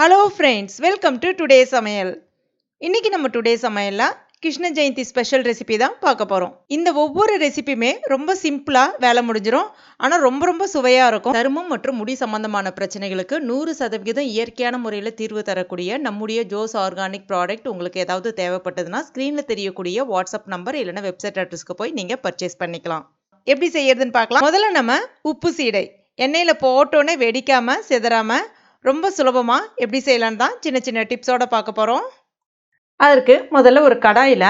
Hello friends welcome to today சமையல் இன்னைக்கு நம்ம டுடே சமையலில் கிருஷ்ண ஜெயந்தி ஸ்பெஷல் ரெசிபி தான் பார்க்க போகிறோம் இந்த ஒவ்வொரு ரெசிபியுமே ரொம்ப சிம்பிளாக வேலை முடிஞ்சிடும் ஆனால் ரொம்ப ரொம்ப சுவையாக இருக்கும். சருமம் மற்றும் முடி சம்பந்தமான பிரச்சனைகளுக்கு நூறு சதவிகிதம் இயற்கையான முறையில் தீர்வு தரக்கூடிய நம்முடைய ஜோஸ் ஆர்கானிக் ப்ராடக்ட் உங்களுக்கு ஏதாவது தேவைப்பட்டதுன்னா ஸ்க்ரீனில் தெரியக்கூடிய வாட்ஸ்அப் நம்பர் இல்லைன்னா வெப்சைட் அட்ரஸ்க்கு போய் நீங்கள் பர்ச்சேஸ் பண்ணிக்கலாம். எப்படி செய்யறதுன்னு பார்க்கலாம். முதல்ல நம்ம உப்பு சீடை. எண்ணெயில் போட்டோன்னே வெடிக்காமல் சிதறாமல் ரொம்ப சுலபமாக எப்படி செய்யலான்னு தான் சின்ன சின்ன டிப்ஸோட பார்க்க போகிறோம் அதற்கு முதல்ல ஒரு கடாயில்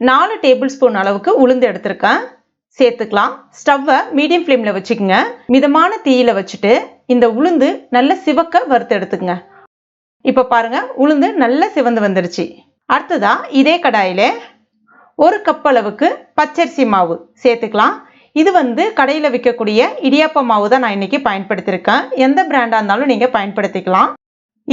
நாலு டேபிள் ஸ்பூன் அளவுக்கு உளுந்து எடுத்திருக்கேன். சேர்த்துக்கலாம். ஸ்டவ்வை மீடியம் ஃப்ளேமில் வச்சுக்கோங்க. மிதமான தீயில வச்சுட்டு இந்த உளுந்து நல்ல சிவக்க வறுத்து எடுத்துக்கங்க. இப்போ பாருங்கள் உளுந்து நல்ல சிவந்து வந்துடுச்சு அடுத்ததாக இதே கடாயில் ஒரு கப் அளவுக்கு பச்சரிசி மாவு சேர்த்துக்கலாம். இது வந்து கடையில் விற்கக்கூடிய இடியாப்ப மாவு தான் நான் இன்றைக்கி பயன்படுத்தியிருக்கேன். எந்த பிராண்டாக இருந்தாலும் நீங்கள் பயன்படுத்திக்கலாம்.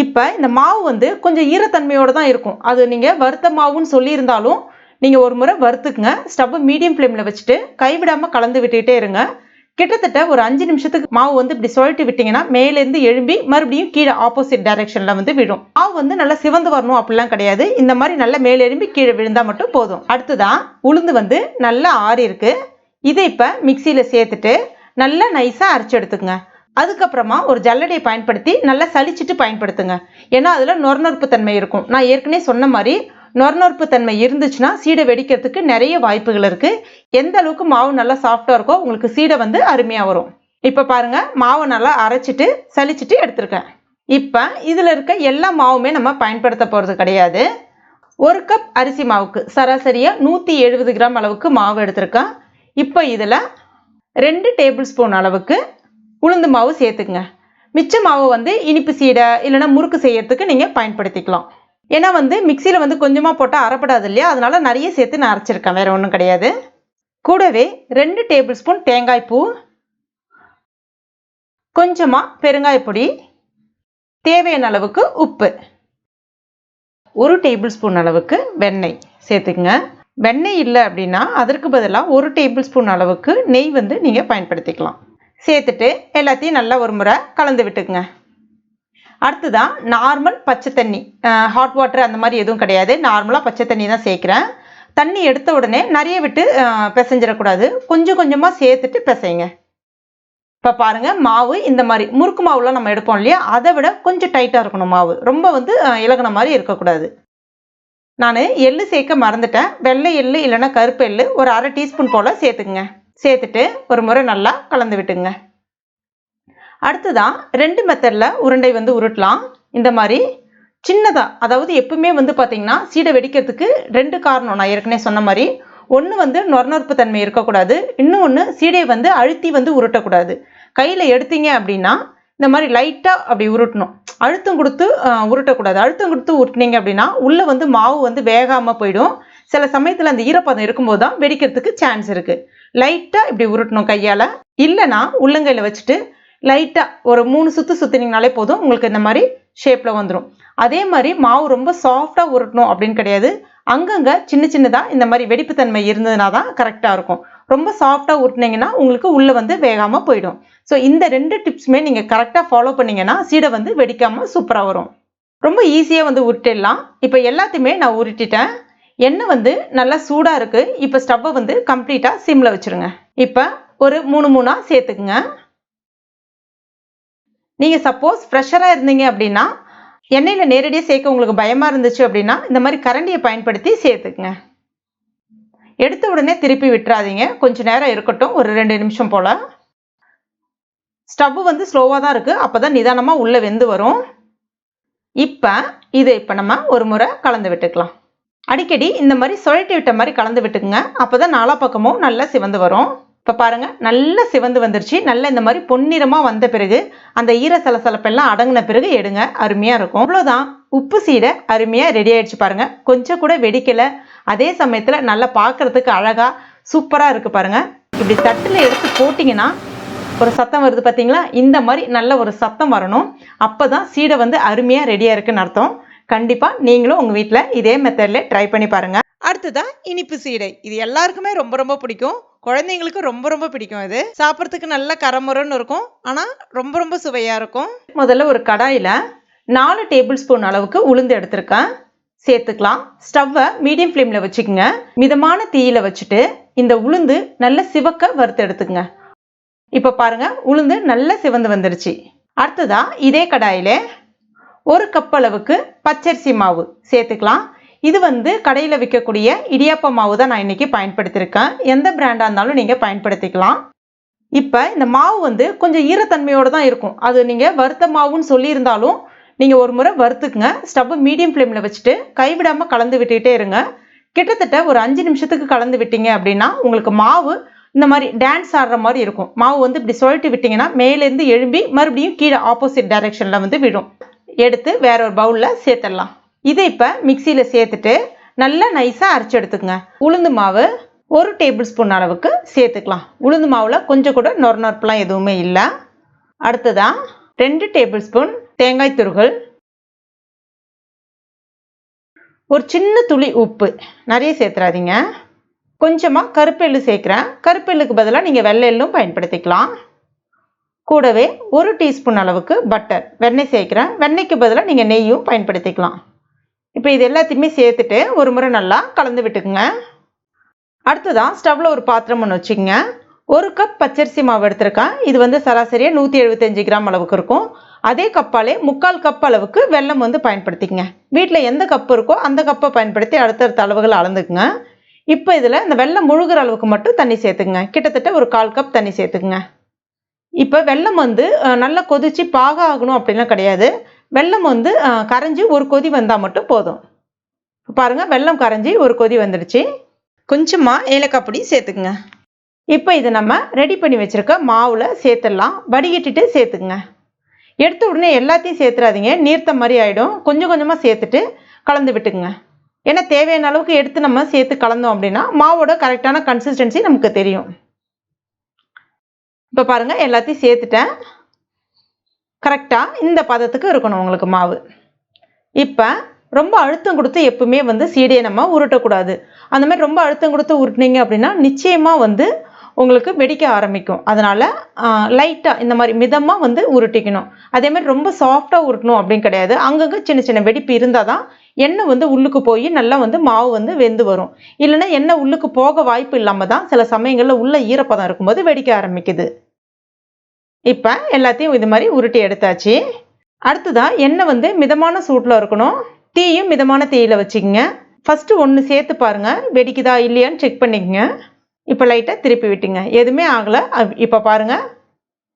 இப்போ இந்த மாவு வந்து கொஞ்சம் ஈரத்தன்மையோடு தான் இருக்கும். அது நீங்கள் வறுத்த மாவுன்னு சொல்லியிருந்தாலும் நீங்கள் ஒரு முறை வறுத்துக்குங்க. ஸ்டவ்வை மீடியம் ஃப்ளேமில் வச்சுட்டு கைவிடாமல் கலந்து விட்டுக்கிட்டே இருங்க. கிட்டத்தட்ட ஒரு அஞ்சு நிமிஷத்துக்கு மாவு வந்து இப்படி சொல்லிட்டு விட்டிங்கன்னா மேலேருந்து எழும்பி மறுபடியும் கீழே ஆப்போசிட் டைரக்ஷனில் வந்து விழும். மாவு வந்து நல்லா சிவந்து வரணும் அப்படிலாம் கிடையாது. இந்த மாதிரி நல்லா மேலே எழும்பி கீழே விழுந்தால் மட்டும் போதும். அடுத்ததான் உளுந்து வந்து நல்லா ஆறி இருக்குது இதை இப்போ மிக்சியில் சேர்த்துட்டு நல்லா நைஸாக அரைச்சி எடுத்துக்கங்க. அதுக்கப்புறமா ஒரு ஜல்லடையை பயன்படுத்தி நல்லா சலிச்சிட்டு பயன்படுத்துங்க. ஏன்னா அதில் நொறுநொறுப்பு தன்மை இருக்கும். நான் ஏற்கனவே சொன்ன மாதிரி நொறுநொறுப்பு தன்மை இருந்துச்சுன்னா சீடை வெடிக்கிறதுக்கு நிறைய வாய்ப்புகள் இருக்குது எந்த அளவுக்கு மாவு நல்லா சாஃப்டாக இருக்கோ உங்களுக்கு சீடை வந்து அருமையாக வரும். இப்போ பாருங்கள் மாவை நல்லா அரைச்சிட்டு சலிச்சிட்டு எடுத்துருக்கேன். இப்போ இதில் இருக்க எல்லா மாவுமே நம்ம பயன்படுத்த போகிறது கிடையாது. ஒரு கப் அரிசி மாவுக்கு சராசரியாக நூற்றி எழுபது கிராம் அளவுக்கு மாவு எடுத்திருக்கேன். இப்போ இதில் ரெண்டு டேபிள் ஸ்பூன் அளவுக்கு உளுந்து மாவு சேர்த்துக்குங்க. மிச்ச மாவு வந்து இனிப்பு சீடை இல்லைன்னா முறுக்கு செய்யறதுக்கு நீங்கள் பயன்படுத்திக்கலாம். ஏன்னா வந்து மிக்சியில் வந்து கொஞ்சமாக போட்டால் அரைப்படாது இல்லையா? அதனால நிறைய சேர்த்து நான் அரைச்சிருக்கேன் வேறு ஒன்றும் கிடையாது. கூடவே ரெண்டு டேபிள் ஸ்பூன் தேங்காய் பூ கொஞ்சமாக பெருங்காய பொடி தேவையான அளவுக்கு உப்பு. ஒரு டேபிள் ஸ்பூன் அளவுக்கு வெண்ணெய் சேர்த்துக்குங்க. வெண்ணெய் இல்லை அப்படின்னா அதற்கு பதிலாக ஒரு டேபிள் ஸ்பூன் அளவுக்கு நெய் வந்து நீங்கள் பயன்படுத்திக்கலாம். சேர்த்துட்டு எல்லாத்தையும் நல்லா ஒரு முறை கலந்து விட்டுக்குங்க. அடுத்ததான் நார்மல் பச்சை தண்ணி ஹாட் வாட்டர் அந்த மாதிரி எதுவும் கிடையாது. நார்மலாக பச்சை தண்ணி தான் சேர்க்குறேன். தண்ணி எடுத்த உடனே நிறைய விட்டு பிசைஞ்சிடக்கூடாது. கொஞ்சம் கொஞ்சமாக சேர்த்துட்டு பிசைங்க. இப்போ பாருங்கள் மாவு இந்த மாதிரி முறுக்கு மாவுலாம் நம்ம எடுப்போம் இல்லையா? அதை விட கொஞ்சம் டைட்டாக இருக்கணும் மாவு. ரொம்ப வந்து இலகுன மாதிரி இருக்கக்கூடாது. நான் எள்ளு சேர்க்க மறந்துட்டேன். வெள்ளை எள்ளு இல்லைன்னா கருப்பு எள்ளு ஒரு அரை டீஸ்பூன் போல் சேர்த்துக்குங்க. சேர்த்துட்டு ஒரு முறை நல்லா கலந்து விட்டுங்க அடுத்ததான் ரெண்டு மெத்தடில் உருண்டை வந்து உருட்டலாம். இந்த மாதிரி சின்னதாக அதாவது எப்பவுமே வந்து பார்த்திங்கன்னா சீடை வெடிக்கிறதுக்கு ரெண்டு காரணம். நான் ஏற்கனவே சொன்ன மாதிரி ஒன்று வந்து நொறநொறுப்பு தன்மை இருக்கக்கூடாது. இன்னும் ஒன்று சீடையை வந்து அழுத்தி வந்து உருட்டக்கூடாது. கையில் எடுத்தீங்க அப்படின்னா இந்த மாதிரி லைட்டாக அப்படி உருட்டணும். அழுத்தம் கொடுத்து உருட்டக்கூடாது. அழுத்தம் கொடுத்து உருட்டினீங்க அப்படின்னா உள்ளே வந்து மாவு வந்து வேகாமல் போயிடும். சில சமயத்தில் அந்த ஈரப்பதம் இருக்கும்போது தான் வெடிக்கிறதுக்கு சான்ஸ் இருக்குது லைட்டாக இப்படி உருட்டணும் கையால். இல்லைனா உள்ளங்கையில் வச்சுட்டு லைட்டாக ஒரு மூணு சுற்று சுற்றினீங்கனாலே போதும் உங்களுக்கு இந்த மாதிரி ஷேப்பில் வந்துடும் அதே மாதிரி மாவு ரொம்ப சாஃப்டாக உருட்டணும் அப்படின்னு கிடையாது. அங்கங்கே சின்ன சின்னதாக இந்த மாதிரி வெடிப்புத்தன்மை இருந்ததுனா தான் கரெக்டாக இருக்கும். ரொம்ப சாஃப்டாக உருட்டினீங்கன்னா உங்களுக்கு உள்ளே வந்து வேகாமல் போயிடும். ஸோ இந்த ரெண்டு டிப்ஸுமே நீங்கள் கரெக்டாக ஃபாலோ பண்ணிங்கன்னா சீடை வந்து வெடிக்காமல் சூப்பராக வரும். ரொம்ப ஈஸியாக வந்து உருட்டிடலாம். இப்போ எல்லாத்தையுமே நான் உருட்டிட்டேன். எண்ணெய் வந்து நல்லா சூடாக இருக்குது இப்போ ஸ்டவ்வை வந்து கம்ப்ளீட்டாக சிம்மில் வச்சுருங்க. இப்போ ஒரு மூணு மூணாக சேர்த்துக்குங்க. நீங்கள் சப்போஸ் ஃப்ரெஷராக இருந்தீங்க அப்படின்னா எண்ணெயில் நேரடியாக சேர்க்க உங்களுக்கு பயமாக இருந்துச்சு அப்படின்னா இந்த மாதிரி கரண்டியை பயன்படுத்தி சேர்த்துக்குங்க. எடுத்த உடனே திருப்பி விட்டுறாதீங்க. கொஞ்சம் நேரம் இருக்கட்டும். ஒரு ரெண்டு நிமிஷம் போல். ஸ்டவ் வந்து ஸ்லோவாக தான் இருக்குது அப்போ தான் நிதானமாக உள்ளே வெந்து வரும். இப்போ இதை இப்போ நம்ம ஒரு முறை கலந்து விட்டுக்கலாம். அடிக்கடி இந்த மாதிரி சுழட்டி விட்ட மாதிரி கலந்து விட்டுக்குங்க. அப்போ தான் நாலா பக்கமும் நல்லா சிவந்து வரும். இப்போ பாருங்கள் நல்லா சிவந்து வந்துருச்சு. நல்லா இந்த மாதிரி பொன்னிறமாக வந்த பிறகு அந்த ஈர சலசலப்பெல்லாம் அடங்கின பிறகு எடுங்க. அருமையாக இருக்கும். அவ்வளோதான் உப்பு சீடை அருமையாக ரெடி ஆயிடுச்சு பாருங்கள் கொஞ்சம் கூட வெடிக்கலை. அதே சமயத்தில் நல்லா பார்க்குறதுக்கு அழகாக சூப்பராக இருக்குது பாருங்கள் இப்படி தட்டில் எடுத்து போட்டிங்கன்னா ஒரு சத்தம் வருது பார்த்தீங்களா இந்த மாதிரி நல்ல ஒரு சத்தம் வரணும். அப்போ தான் சீடை வந்து அருமையாக ரெடியாக இருக்குன்னு அர்த்தம். கண்டிப்பாக நீங்களும் உங்கள் வீட்டில் இதே மெத்தடில் ட்ரை பண்ணி பாருங்கள் அடுத்ததான் இனிப்பு சீடை. இது எல்லாருக்குமே ரொம்ப ரொம்ப பிடிக்கும். குழந்தைங்களுக்கு ரொம்ப ரொம்ப பிடிக்கும் இது. சாப்பிட்றதுக்கு நல்ல கரமுரன்னு இருக்கும். ஆனால் ரொம்ப ரொம்ப சுவையாக இருக்கும். முதல்ல ஒரு கடாயில் நாலு டேபிள் ஸ்பூன் அளவுக்கு உளுந்து எடுத்திருக்கேன். சேர்த்துக்கலாம். ஸ்டவ்வை மீடியம் ஃப்ளேமில் வச்சுக்கோங்க. மிதமான தீயில வச்சுட்டு இந்த உளுந்து நல்ல சிவக்க வறுத்து எடுத்துக்கங்க. இப்போ பாருங்க உளுந்து நல்லா சிவந்து வந்துருச்சு. அடுத்ததா இதே கடாயில் ஒரு கப் அளவுக்கு பச்சரிசி மாவு சேர்த்துக்கலாம். இது வந்து கடையில் விற்கக்கூடிய இடியாப்ப மாவு தான் நான் இன்றைக்கி பயன்படுத்தியிருக்கேன். எந்த பிராண்டாக இருந்தாலும் நீங்கள் பயன்படுத்திக்கலாம். இப்போ இந்த மாவு வந்து கொஞ்சம் ஈரத்தன்மையோடு தான் இருக்கும். அது நீங்கள் வறுத்த மாவுன்னு சொல்லியிருந்தாலும் நீங்கள் ஒரு முறை வறுத்துக்குங்க. ஸ்டவ் மீடியம் ஃப்ளேமில் வச்சுட்டு கைவிடாமல் கலந்து விட்டுக்கிட்டே இருங்க. கிட்டத்தட்ட ஒரு அஞ்சு நிமிஷத்துக்கு கலந்து விட்டீங்க அப்படின்னா உங்களுக்கு மாவு இந்த மாதிரி டான்ஸ் ஆடுற மாதிரி இருக்கும். மாவு வந்து இப்படி சொல்லிட்டு விட்டிங்கன்னா மேலேருந்து எழும்பி மறுபடியும் கீழே ஆப்போசிட் டைரெக்ஷனில் வந்து விடும். எடுத்து வேற ஒரு பவுலில் சேர்த்துடலாம். இதை இப்போ மிக்சியில் சேர்த்துட்டு நல்லா நைஸாக அரைச்சி எடுத்துக்கங்க. உளுந்து மாவு ஒரு டேபிள் ஸ்பூன் அளவுக்கு சேர்த்துக்கலாம். உளுந்து மாவில் கொஞ்சம் கூட நொறு நொறுப்புலாம் எதுவுமே இல்லை. அடுத்ததான் ரெண்டு டேபிள் ஸ்பூன் தேங்காய் துருகள் ஒரு சின்ன துளி உப்பு. நிறைய சேர்த்துறாதீங்க. கொஞ்சமாக கருப்பெள்ளு சேர்க்குறேன். கருப்பெள்ளுக்கு பதிலாக நீங்கள் வெள்ளை பயன்படுத்திக்கலாம். கூடவே ஒரு டீஸ்பூன் அளவுக்கு பட்டர் வெண்ணெய் சேர்க்குறேன். வெண்ணெய்க்கு பதிலாக நீங்கள் நெய்யும் பயன்படுத்திக்கலாம். இப்போ இது எல்லாத்தையுமே சேர்த்துட்டு ஒரு முறை நல்லா கலந்து விட்டுக்குங்க. அடுத்ததான் ஸ்டவ்வில் ஒரு பாத்திரம் ஒன்று வச்சுக்கோங்க. ஒரு கப் பச்சரிசி மாவு எடுத்திருக்கேன். இது வந்து சராசரியாக நூற்றி எழுபத்தஞ்சு கிராம் அளவுக்கு இருக்கும். அதே கப்பாலே முக்கால் கப் அளவுக்கு வெல்லம் வந்து பயன்படுத்திக்கங்க. வீட்டில் எந்த கப் இருக்கோ அந்த கப்பை பயன்படுத்தி அடுத்தடுத்த அளவுகள் அளந்துக்குங்க. இப்போ இதில் இந்த வெள்ளம் முழுகிற அளவுக்கு மட்டும் தண்ணி சேர்த்துக்குங்க. கிட்டத்தட்ட ஒரு கால் கப் தண்ணி சேர்த்துக்குங்க. இப்போ வெல்லம் வந்து நல்லா கொதித்து பாக ஆகணும் அப்படிலாம் கிடையாது. வெல்லம் வந்து கரைஞ்சி ஒரு கொதி வந்தால் மட்டும் போதும். பாருங்கள் வெள்ளம் வெல்லம் கரைஞ்சி ஒரு கொதி வந்துடுச்சு. கொஞ்சமாக ஏலக்காய் பொடி சேர்த்துக்குங்க. இப்போ இதை நம்ம ரெடி பண்ணி வச்சிருக்க மாவில் சேர்த்துடலாம். வடிகட்டிட்டு சேர்த்துக்குங்க. எடுத்த உடனே எல்லாத்தையும் சேர்த்துறாதீங்க. நீர்த்த மாதிரி ஆகிடும் கொஞ்சம் கொஞ்சமாக சேர்த்துட்டு கலந்து விட்டுக்குங்க. ஏன்னா தேவையான அளவுக்கு எடுத்து நம்ம சேர்த்து கலந்தோம் அப்படின்னா மாவோட கரெக்டான கன்சிஸ்டன்சி நமக்கு தெரியும். இப்போ பாருங்கள் எல்லாத்தையும் சேர்த்துட்டேன். கரெக்டாக இந்த பதத்துக்கு இருக்கணும் உங்களுக்கு மாவு. இப்போ ரொம்ப அழுத்தம் கொடுத்து எப்பவுமே வந்து சீடையை நம்ம உருட்டக்கூடாது. அந்த மாதிரி ரொம்ப அழுத்தம் கொடுத்து உருட்டினீங்க அப்படின்னா நிச்சயமாக வந்து உங்களுக்கு வெடிக்க ஆரம்பிக்கும். அதனால் லைட்டாக இந்த மாதிரி மிதமாக வந்து உருட்டிக்கணும். அதே மாதிரி ரொம்ப சாஃப்டாக உருட்டணும் அப்படின்னு கிடையாது. அங்கங்கே சின்ன சின்ன வெடிப்பு இருந்தால் தான் எண்ணெய் வந்து உள்ளுக்கு போய் நல்லா வந்து மாவு வந்து வெந்து வரும். இல்லைன்னா எண்ணெய் உள்ளுக்கு போக வாய்ப்பு இல்லாமல் தான் சில சமயங்களில் உள்ள ஈரப்பதம் இருக்கும்போது வெடிக்க ஆரம்பிக்குது. இப்போ எல்லாத்தையும் இது மாதிரி உருட்டி எடுத்தாச்சு. அடுத்ததாக எண்ணெய் வந்து மிதமான சூட்டில் இருக்கணும். தீயும் மிதமான தீயில் வச்சுக்கோங்க. ஃபஸ்ட்டு ஒன்று சேர்த்து பாருங்கள் வெடிக்குதா இல்லையான்னு செக் பண்ணிக்கங்க. இப்போ லைட்டாக திருப்பி விட்டுங்க. எதுவுமே ஆகலை. இப்போ பாருங்கள்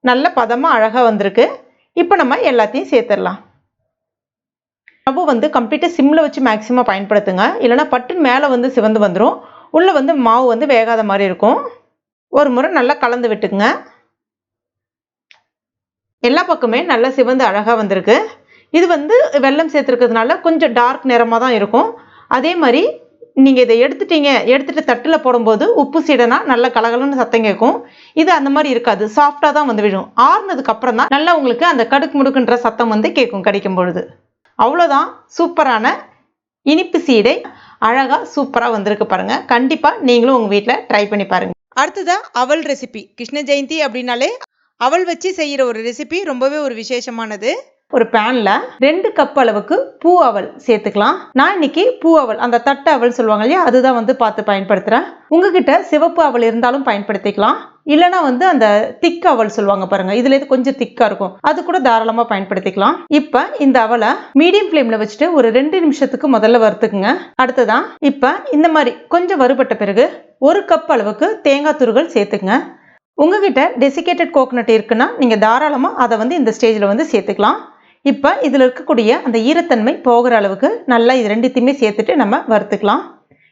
நல்ல பதமாக அழகாக வந்திருக்கு. இப்போ நம்ம எல்லாத்தையும் சேர்த்துடலாம். ஸ்டவ் வந்து கம்ப்ளீட்டாக சிம்மில் வச்சு மேக்ஸிமம் பயன்படுத்துங்க. இல்லைனா பட்டுன்னு மேலே வந்து சிவந்து வந்துடும் உள்ளே வந்து மாவு வந்து வேகாத மாதிரி இருக்கும். ஒரு முறை நல்லா கலந்து விட்டுக்குங்க. எல்லா பக்கமே நல்லா சிவந்து அழகாக வந்திருக்கு. இது வந்து வெல்லம் சேர்த்துருக்கிறதுனால கொஞ்சம் டார்க் நிறமாக தான் இருக்கும். அதே மாதிரி நீங்கள் இதை எடுத்துட்டீங்க எடுத்துகிட்டு தட்டில் போடும்போது உப்பு சீடனா நல்லா கலகலன்னு சத்தம் கேட்கும். இது அந்த மாதிரி இருக்காது. சாஃப்டாக தான் வந்து விழும். ஆறுனதுக்கு அப்புறம் தான் நல்லா உங்களுக்கு அந்த கடுக்கு முடுக்குன்ற சத்தம் வந்து கேட்கும் கடிக்கும் பொழுது. அவ்வளோதான் சூப்பரான இனிப்பு சீடை. அழகாக சூப்பராக வந்திருக்கு பாருங்கள் கண்டிப்பாக நீங்களும் உங்கள் வீட்டில் ட்ரை பண்ணி பாருங்கள் அடுத்ததா அவல் ரெசிபி கிருஷ்ண ஜெயந்தி அப்படின்னாலே அவள் வச்சு செய்கிற ஒரு ரெசிபி ரொம்பவே ஒரு விசேஷமானது. ஒரு பேனில் ரெண்டு கப் அளவுக்கு பூ அவல் சேர்த்துக்கலாம். நான் இன்னைக்கு பூ அவல் அந்த தட்டை அவல் சொல்லுவாங்க இல்லையா அதுதான் வந்து பார்த்து பயன்படுத்துகிறேன் உங்ககிட்ட சிவப்பு அவல் இருந்தாலும் பயன்படுத்திக்கலாம். இல்லைன்னா வந்து அந்த திக் அவல் சொல்லுவாங்க பாருங்க இதுல இது கொஞ்சம் திக்கா இருக்கும். அது கூட தாராளமா பயன்படுத்திக்கலாம். இப்ப இந்த அவலை மீடியம் ஃப்ளேம்ல வச்சுட்டு ஒரு ரெண்டு நிமிஷத்துக்கு முதல்ல வறுத்துக்குங்க. அடுத்ததான் இப்ப இந்த மாதிரி கொஞ்சம் வறுபட்ட பிறகு ஒரு கப் அளவுக்கு தேங்காய் துருகள் சேர்த்துக்குங்க. உங்ககிட்ட டெசிகேட்டட் கோகனட் இருக்குன்னா நீங்கள் தாராளமாக அதை வந்து இந்த ஸ்டேஜில் வந்து சேர்த்துக்கலாம். இப்போ இதில் இருக்கக்கூடிய அந்த ஈரத்தன்மை போகிற அளவுக்கு நல்லா இது ரெண்டுத்தையுமே சேர்த்துட்டு நம்ம வறுத்துக்கலாம்.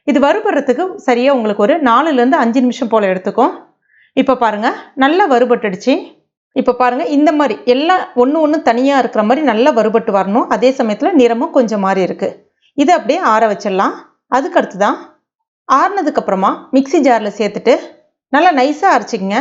இது வறுபடுறதுக்கு சரியாக உங்களுக்கு ஒரு நாலுலேருந்து அஞ்சு நிமிஷம் போல் எடுத்துக்கும். இப்போ பாருங்கள் நல்லா வறுபட்டுடுச்சு. இப்போ பாருங்கள் இந்த மாதிரி எல்லாம் ஒன்று ஒன்று தனியாக இருக்கிற மாதிரி நல்லா வறுபட்டு வரணும். அதே சமயத்தில் நிறமும் கொஞ்சம் மாறி இருக்குது இதை அப்படியே ஆற வச்சிடலாம். அதுக்கு அடுத்து தான் ஆறினதுக்கப்புறமா மிக்ஸி ஜாரில் சேர்த்துட்டு நல்லா நைஸாக அரைச்சிக்கங்க.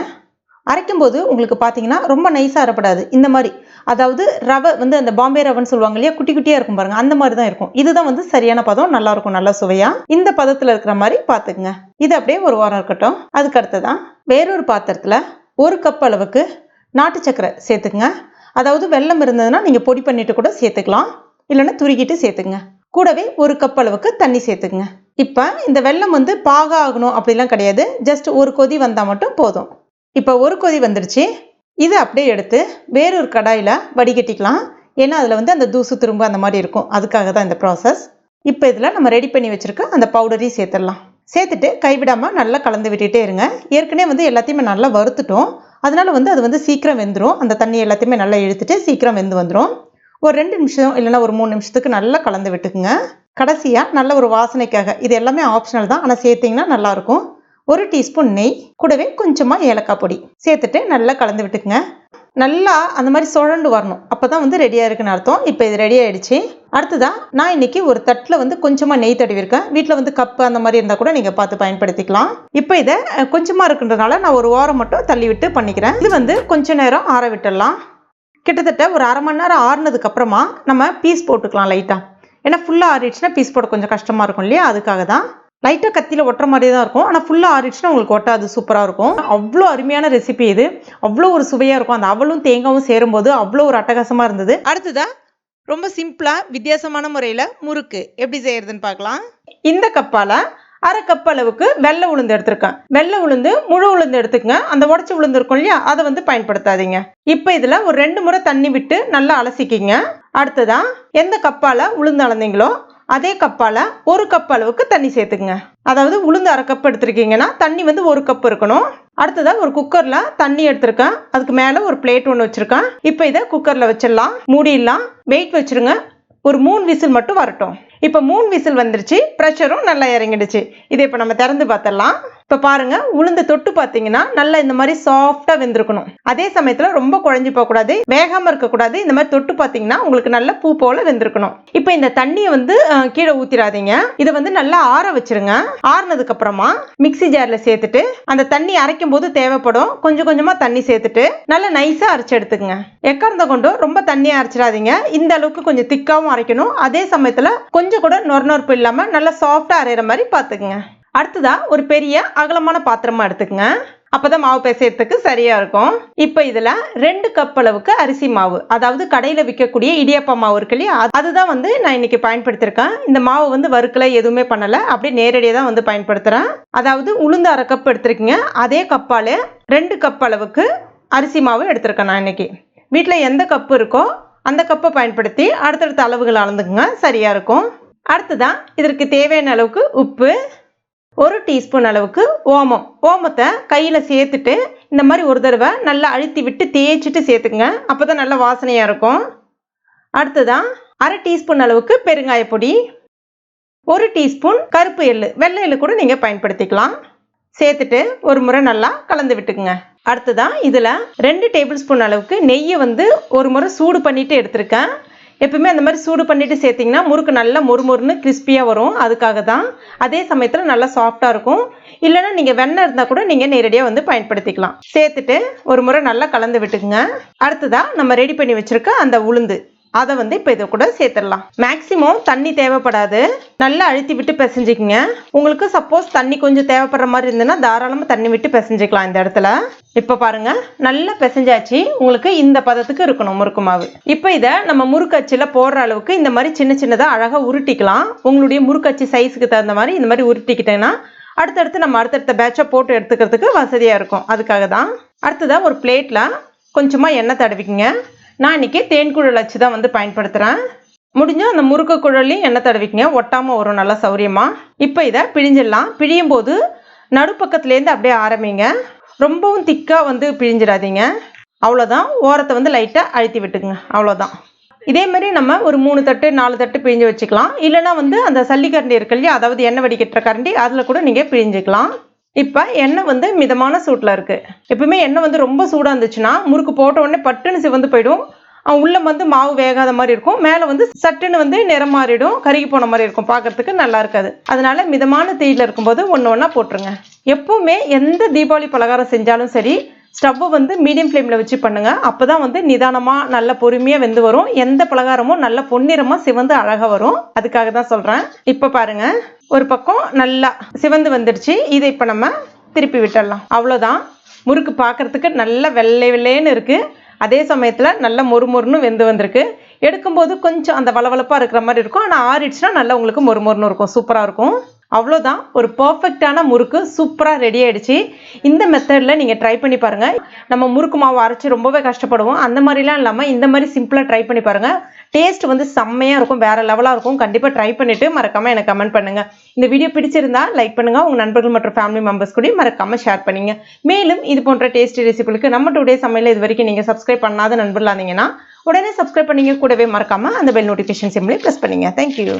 அரைக்கும்போது உங்களுக்கு பார்த்தீங்கன்னா ரொம்ப நைஸாக அரைப்படாது. இந்த மாதிரி அதாவது ரவை வந்து அந்த பாம்பே ரவைன்னு சொல்லுவாங்க இல்லையா? குட்டி குட்டியாக இருக்கும் பாருங்க. அந்த மாதிரி தான் இருக்கும். இதுதான் வந்து சரியான பதம். நல்லா இருக்கும். நல்லா சுவையாக இந்த பதத்தில் இருக்கிற மாதிரி பார்த்துக்குங்க. இது அப்படியே ஒரு வாரம் இருக்கட்டும். அதுக்கு அடுத்ததான் வேறொரு பாத்திரத்தில் ஒரு கப் அளவுக்கு நாட்டு சக்கரை சேர்த்துக்குங்க. அதாவது வெல்லம் இருந்ததுன்னா நீங்கள் பொடி பண்ணிட்டு கூட சேர்த்துக்கலாம். இல்லைன்னா துருக்கிட்டு சேர்த்துக்குங்க. கூடவே ஒரு கப் அளவுக்கு தண்ணி சேர்த்துக்குங்க. இப்போ இந்த வெல்லம் வந்து பாக ஆகணும் அப்படிலாம் கிடையாது. ஜஸ்ட் ஒரு கொதி வந்தால் மட்டும் போதும். இப்போ ஒரு கொதி வந்துடுச்சு இதை அப்படியே எடுத்து வேறொரு கடாயில் வடிகட்டிக்கலாம். ஏன்னா அதில் வந்து அந்த தூசு திரும்ப அந்த மாதிரி இருக்கும். அதுக்காக தான் இந்த ப்ராசஸ் இப்போ இதில் நம்ம ரெடி பண்ணி வச்சுருக்க அந்த பவுடரையும் சேர்த்துடலாம். சேர்த்துட்டு கைவிடாமல் நல்லா கலந்து விட்டுகிட்டே இருங்க. ஏற்கனவே வந்து எல்லாத்தையுமே நல்லா வறுத்துட்டோம். அதனால் வந்து அது வந்து சீக்கிரம் வெந்துடும் அந்த தண்ணி எல்லாத்தையுமே நல்லா இழுத்துட்டு சீக்கிரம் வெந்து வந்துடும் ஒரு ரெண்டு நிமிஷம் இல்லைன்னா ஒரு மூணு நிமிஷத்துக்கு நல்லா கலந்து விட்டுக்குங்க. கடைசியாக நல்ல ஒரு வாசனைக்காக இது எல்லாமே ஆப்ஷனல் தான். ஆனால் சேர்த்திங்கன்னா நல்லாயிருக்கும் ஒரு டீஸ்பூன் நெய் கூடவே கொஞ்சமாக ஏலக்காய் பொடி. சேர்த்துட்டு நல்லா கலந்து விட்டுக்குங்க. நல்லா அந்த மாதிரி சுழண்டு வரணும். அப்போ தான் வந்து ரெடியாக இருக்குன்னு அர்த்தம். இப்போ இது ரெடி ஆகிடுச்சு அடுத்ததான் நான் இன்னைக்கு ஒரு தட்டில் வந்து கொஞ்சமாக நெய் தடவிருக்கேன் வீட்டில் வந்து கப்பு அந்த மாதிரி இருந்தால் கூட நீங்கள் பார்த்து பயன்படுத்திக்கலாம். இப்போ இதை கொஞ்சமாக இருக்குன்றதுனால நான் ஒரு வாரம் மட்டும் தள்ளி விட்டு பண்ணிக்கிறேன். இது வந்து கொஞ்ச நேரம் ஆற விட்டுடலாம். கிட்டத்தட்ட ஒரு அரை மணி நேரம் ஆறுனதுக்கப்புறமா நம்ம பீஸ் போட்டுக்கலாம் லைட்டாக ஏன்னா ஃபுல்லாக ஆறிடுச்சுன்னா பீஸ் போட கொஞ்சம் கஷ்டமாக இருக்கும் இல்லையா? அதுக்காக தான் லைட்டாக கத்தியில் ஒட்டுற மாதிரி தான் இருக்கும். ஆனால் ஃபுல்லாக ஆறிடுச்சுன்னா உங்களுக்கு ஒட்டாது. சூப்பராக இருக்கும். அவ்வளோ அருமையான ரெசிபி இது. அவ்வளோ ஒரு சுவையாக இருக்கும். அந்த அவளும் தேங்காவும் சேரும்போது அவ்வளோ ஒரு அட்டகாசமாக இருந்தது. அடுத்ததாக ரொம்ப சிம்பிளாக வித்தியாசமான முறையில் முறுக்கு. எப்படி செய்யறதுன்னு பார்க்கலாம். இந்த கப்பால் அரை கப் அளவுக்கு வெள்ளை உளுந்து எடுத்திருக்கேன். வெள்ளை உளுந்து முழு உளுந்து எடுத்துக்கங்க. அந்த உடச்சி உளுந்து இருக்கும் இல்லையா அதை வந்து பயன்படுத்தாதீங்க. இப்போ இதில் ஒரு ரெண்டு முறை தண்ணி விட்டு நல்லா அலசிக்கிங்க. அடுத்ததான் எந்த கப்பால் உளுந்து அளந்தீங்களோ அதே கப்பால் ஒரு கப் அளவுக்கு தண்ணி சேர்த்துக்குங்க. அதாவது உளுந்து அரை கப் எடுத்திருக்கீங்கன்னா தண்ணி வந்து ஒரு கப் இருக்கணும். அடுத்ததாக ஒரு குக்கரில் தண்ணி எடுத்திருக்கேன். அதுக்கு மேலே ஒரு பிளேட் ஒன்று வச்சுருக்கேன். இப்போ இதை குக்கரில் வச்சிடலாம். மூடிடலாம். வெயிட் வச்சுருங்க. ஒரு மூணு விசில் மட்டும் வரட்டும். இப்போ மூணு விசில் வந்துருச்சு. ப்ரெஷரும் நல்லா இறங்கிடுச்சு. இதை இப்போ நம்ம திறந்து பார்த்துடலாம். இப்போ பாருங்க உளுந்து தொட்டு பார்த்தீங்கன்னா நல்லா இந்த மாதிரி சாஃப்டாக வெந்திருக்கணும். அதே சமயத்தில் ரொம்ப குழஞ்சி போகக்கூடாது வேகாமல் இருக்கக்கூடாது இந்த மாதிரி தொட்டு பார்த்தீங்கன்னா உங்களுக்கு நல்ல பூ போல வெந்திருக்கணும். இப்போ இந்த தண்ணியை வந்து கீழே ஊற்றிடாதீங்க இதை வந்து நல்லா ஆற வச்சிருங்க. ஆறுனதுக்கு அப்புறமா மிக்ஸி ஜாரில் சேர்த்துட்டு அந்த தண்ணி அரைக்கும் போது தேவைப்படும் கொஞ்சம் கொஞ்சமாக தண்ணி சேர்த்துட்டு நல்லா நைஸாக அரைச்சி எடுத்துக்கங்க. எக்கார்ந்த கொண்டும் ரொம்ப தண்ணியாக அரைச்சிடாதீங்க. இந்த அளவுக்கு கொஞ்சம் திக்காகவும் அரைக்கணும். அதே சமயத்தில் கொஞ்சம் கூட நொறு நொறுப்பு இல்லாமல் நல்லா சாஃப்டாக அரைகிற மாதிரி பார்த்துக்குங்க அடுத்ததா ஒரு பெரிய அகலமான பாத்திரமா எடுத்துக்கங்க. அப்போதான் மாவு பிசையறதுக்கு சரியாக இருக்கும். இப்போ இதில் ரெண்டு கப் அளவுக்கு அரிசி மாவு அதாவது கடையில் விற்கக்கூடிய இடியாப்ப மாவு இருக்கு இல்லையா? அதுதான் வந்து நான் இன்னைக்கு பயன்படுத்தியிருக்கேன் இந்த மாவு வந்து வறுக்கல எதுவுமே பண்ணலை. அப்படியே நேரடியாக தான் வந்து பயன்படுத்துகிறேன் அதாவது உளுந்து அரை கப் எடுத்துருக்கீங்க. அதே கப்பால் ரெண்டு கப் அளவுக்கு அரிசி மாவு எடுத்திருக்கேன் நான் இன்னைக்கு. வீட்டில் எந்த கப்பு இருக்கோ அந்த கப்பை பயன்படுத்தி அடுத்தடுத்த அளவுகள் அளந்துக்குங்க. சரியாக இருக்கும். அடுத்ததான் இதற்கு தேவையான அளவுக்கு உப்பு ஒரு டீஸ்பூன் அளவுக்கு ஓமம். ஓமத்தை கையில் சேர்த்துட்டு இந்த மாதிரி ஒரு தடவை நல்லா அழுத்தி விட்டு தேய்ச்சிட்டு சேர்த்துக்குங்க. அப்போ தான் நல்ல வாசனையாக இருக்கும். அடுத்ததான் அரை டீஸ்பூன் அளவுக்கு பெருங்காய பொடி. ஒரு டீஸ்பூன் கருப்பு எள்ளு. வெள்ளை எள்ளு கூட நீங்கள் பயன்படுத்திக்கலாம். சேர்த்துட்டு ஒரு முறை நல்லா கலந்து விட்டுக்குங்க. அடுத்ததான் இதில் ரெண்டு டேபிள் ஸ்பூன் அளவுக்கு நெய்யை வந்து ஒரு முறை சூடு பண்ணிட்டு எடுத்திருக்கேன். எப்பவுமே அந்த மாதிரி சூடு பண்ணிட்டு சேர்த்திங்கன்னா முறுக்கு நல்லா மொறுமொறுன்னு கிறிஸ்பியாக வரும். அதுக்காக தான் அதே சமயத்தில் நல்லா சாஃப்டாக இருக்கும். இல்லைன்னா நீங்கள் வெண்ணெய் இருந்தால் கூட நீங்கள் நேரடியாக வந்து பயன்படுத்திக்கலாம். சேர்த்துட்டு ஒரு முறை நல்லா கலந்து விட்டுக்குங்க. அடுத்ததாக நம்ம ரெடி பண்ணி வச்சுருக்க அந்த உளுந்து. அதை வந்து இப்போ இதை கூட சேர்த்துடலாம். மேக்ஸிமம் தண்ணி தேவைப்படாது. நல்லா அழுத்தி விட்டு பிசைஞ்சிக்கங்க. உங்களுக்கு சப்போஸ் தண்ணி கொஞ்சம் தேவைப்படுற மாதிரி இருந்ததுன்னா தாராளமாக தண்ணி விட்டு பிசைஞ்சிக்கலாம் இந்த இடத்துல. இப்போ பாருங்க நல்லா பிசைஞ்சாச்சு. உங்களுக்கு இந்த பதத்துக்கு இருக்கணும் முறுக்கு மாவு. இப்போ இதை நம்ம முறுக்கச்சில் போடுற அளவுக்கு இந்த மாதிரி சின்ன சின்னதாக அழகாக உருட்டிக்கலாம். உங்களுடைய முறுக்கச்சி சைஸுக்கு தகுந்த மாதிரி இந்த மாதிரி உருட்டிக்கிட்டேன்னா அடுத்தடுத்து நம்ம அடுத்தடுத்த பேட்சை போட்டு எடுத்துக்கிறதுக்கு வசதியாக இருக்கும். அதுக்காக தான் அடுத்ததாக ஒரு பிளேட்டில் கொஞ்சமாக எண்ணெய் தடவிக்கிங்க. நான் இன்னைக்கு தேன்குழல் அச்சு தான் வந்து பயன்படுத்துகிறேன் முடிஞ்சால் அந்த முறுக்கு குழலையும் எண்ணெய் தடவிக்கிங்க. ஒட்டாமல் வரும் நல்லா சௌரியமாக இப்போ இதை பிழிஞ்சிடலாம். பிழியும் போது நடுப்பக்கத்துலேருந்து அப்படியே ஆரம்பிங்க. ரொம்பவும் திக்காக வந்து பிழிஞ்சிடாதீங்க. அவ்வளோதான் ஓரத்தை வந்து லைட்டாக அழுத்தி விட்டுக்குங்க. அவ்வளோதான் இதே மாதிரி நம்ம ஒரு மூணு தட்டு நாலு தட்டு பிழிஞ்சு வச்சுக்கலாம். இல்லைன்னா வந்து அந்த சல்லிக்கரண்டி இருக்கு இல்லையா அதாவது எண்ணெய் வடிகட்டுற கரண்டி அதில் கூட நீங்கள் பிழிஞ்சிக்கலாம். இப்போ எண்ணெய் வந்து மிதமான சூட்டில் இருக்குது எப்பவுமே எண்ணெய் வந்து ரொம்ப சூடாக இருந்துச்சுன்னா முறுக்கு போட்ட உடனே பட்டுன்னு சிவந்து போயிடும். உள்ளே வந்து மாவு வேகாத மாதிரி இருக்கும். மேலே வந்து சட்டுன்னு வந்து நிறம் மாறிடும். கருகி போன மாதிரி இருக்கும். பார்க்கறதுக்கு நல்லா இருக்காது. அதனால மிதமான தீயில் இருக்கும்போது ஒன்று ஒன்றா போட்டுருங்க. எப்போவுமே எந்த தீபாவளி பலகாரம் செஞ்சாலும் சரி ஸ்டவ்வை வந்து மீடியம் ஃப்ளேமில் வச்சு பண்ணுங்க. அப்போ தான் வந்து நிதானமாக நல்ல பொறுமையாக வெந்து வரும். எந்த பலகாரமும் நல்ல பொன்னிறமாக சிவந்து அழகாக வரும். அதுக்காக தான் சொல்கிறேன் இப்போ பாருங்க. ஒரு பக்கம் நல்லா சிவந்து வந்துடுச்சு. இதை இப்போ நம்ம திருப்பி விட்டுடலாம். அவ்வளோதான் முறுக்கு பார்க்குறதுக்கு நல்ல வெள்ளை வெள்ளைன்னு இருக்குது அதே சமயத்தில் நல்ல மொறுமொறுன்னு வெந்து வந்திருக்கு. எடுக்கும்போது கொஞ்சம் அந்த வளவளப்பாக இருக்கிற மாதிரி இருக்கும். ஆனால் ஆறிடுச்சுன்னா நல்லா உங்களுக்கு மொறுமொறுன்னு இருக்கும். சூப்பராக இருக்கும். அவ்வளோதான் ஒரு பர்ஃபெக்டான முறுக்கு சூப்பராக ரெடி ஆகிடுச்சு இந்த மெத்தடில் நீங்கள் ட்ரை பண்ணி பாருங்கள் நம்ம முறுக்கு மாவு அரைச்சி ரொம்பவே கஷ்டப்படுவோம். அந்த மாதிரிலாம் இல்லாமல் இந்த மாதிரி சிம்பிளாக ட்ரை பண்ணி பாருங்கள் டேஸ்ட் வந்து செம்மையாக இருக்கும். வேறு லெவலாக இருக்கும். கண்டிப்பாக ட்ரை பண்ணிவிட்டு மறக்காமல் எனக்கு கமெண்ட் பண்ணுங்கள் இந்த வீடியோ பிடிச்சிருந்தா லைக் பண்ணுங்கள் உங்கள் நண்பர்கள் மற்றும் ஃபேமிலி மெம்பர்ஸ் கூட மறக்காமல் ஷேர் பண்ணுங்க. மேலும் இது போன்ற டேஸ்டி ரெசிபிகளுக்கு நம்ம டுடே சமையல் இது வரைக்கும் நீங்கள் சப்ஸ்கிரைப் பண்ணாத நண்பர்களாக இருந்தீங்கன்னா உடனே சப்ஸ்கிரைப் பண்ணிங்க. கூடவே மறக்காமல் அந்த பெல் நோட்டிஃபிகேஷன் சிம்லேயே ப்ரெஸ் பண்ணுங்க. Thank you